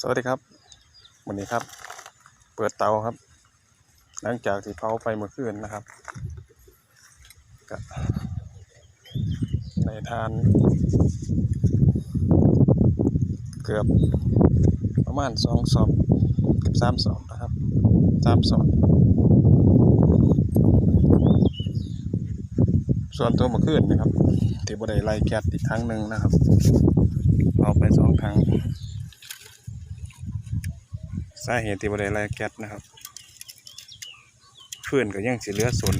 สวัสดีครับวันนี้ครับ เปิดเตาครับ หลังจากที่เผาไปเมื่อคืนนะครับก็ในทาน เกือบประมาณสองสอบเกือบสามสอบนะครับสามสอบส่วนตัวเมื่อคืนนะครับที่บได้ไล่แก๊สอีกครั้งหนึ่งนะครับ เอาไปสองครั้ง สาเหตุที่บริไลแก๊สนะครับเพื่อนก็ยังสิเหลือส่วน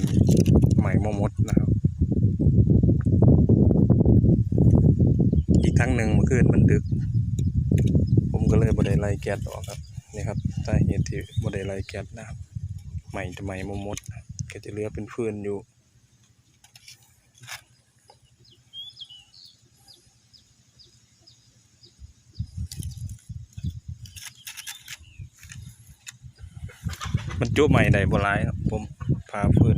ใหม่มมดนะครับ อีกทั้งหนึ่งเมื่อคืนมันดึก ผมก็เลยบริไลแก๊สออกครับนี่ครับสาเหตุที่บริไลแก๊สนะครับใหม่จะใหม่มมดก็จะเหลือเป็นเพื่อนอยู่ มันจุใหม่ได้บ่หลายครับผมพาเพื่อน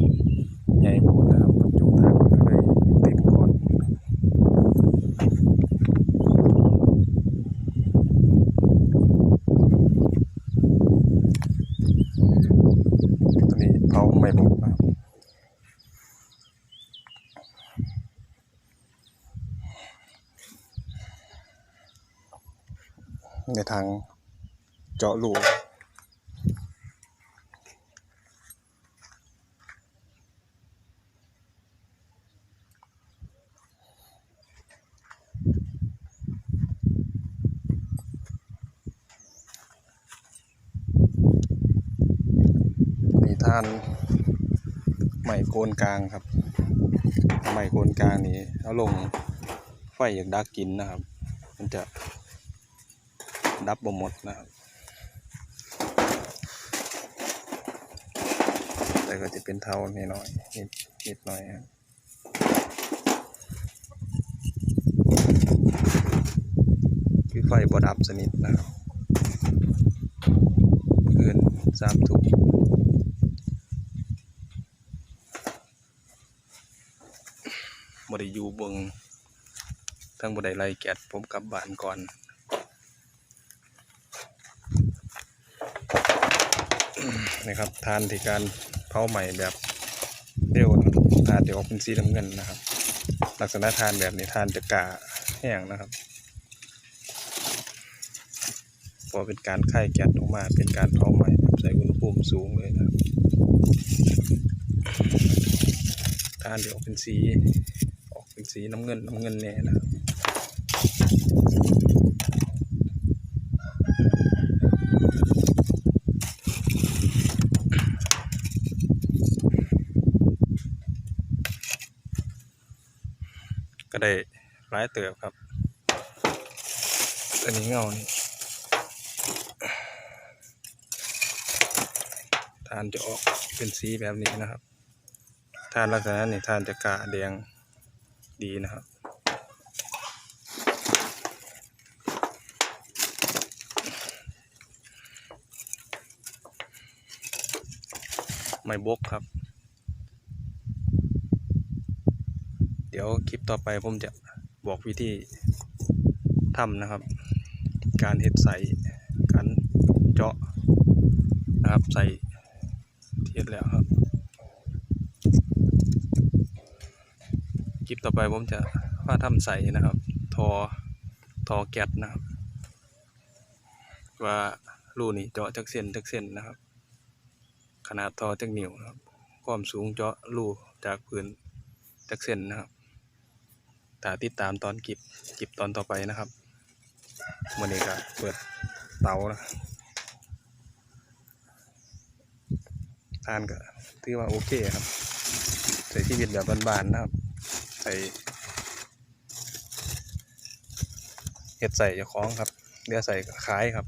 ใหญ่โพดนะครับมันจุทางก็เลยติดก่อนตัวนี้เผาไม่บุกนะครับในทางเจาะรู ทานใหม่โกนกลางครับใหม่โกนกลางนี้เอาลงไฟอยากดักกินนะครับ มันจะดับบ่หมดนะครับ แต่ก็จะเป็นเท่านิดหน่อยนิดนิดหน่อยครับคือไฟบดับสนิทนะครับเกินสามทุ่ม ไดอยู่เบิงทั้งบไดไล่แกดผมกลับบ้านก่อนนะครับทานที่การเผาใหม่แบบเร็วนะครับทานจะออกเป็นสีน้ำเงินนะครับ ลักษณะทานแบบนี้ทานจะกาแห้งนะครับพอเป็นการค่ายแก๊สออกมาเป็นการเผาใหม่แบบใส่อุณหภูมิสูงเลยนะครับทานเป็นสีออกเป็น สีน้ำเงินน้ำเงินแน่นะครับก็ได้ร้ายเติบครับ อันนี้เงานี่ทานจะออกเป็นสีแบบนี้นะครับ ทานลักษณะนี้ทานจะกาแดง ดีนะครับไม่บกครับ เดี๋ยวคลิปต่อไปผมจะบอกวิธีทำนะครับ การเห็ดใส่การเจาะนะครับใส่เทียดแล้วครับ คลิปต่อไปผมจะว่าทำใส่นะครับ ทอทอแก๊สนะครับ ว่ารูนี่เจาะจากเส้นจากเส้นนะครับ ขนาดทอจากนิ้วครับความสูงเจาะรูจากพื้นจากเส้นนะครับถ้าติดตามตอนคลิปคลิปตอนต่อไปนะครับวันนี้ก็เปิดเตานะทานก็ถือว่าโอเคครับใช้ชีวิตแบบบ้านๆนะครับ ส่เห็ดใส่เจะคล้าของครับเดี๋ยวใส่ขายครับ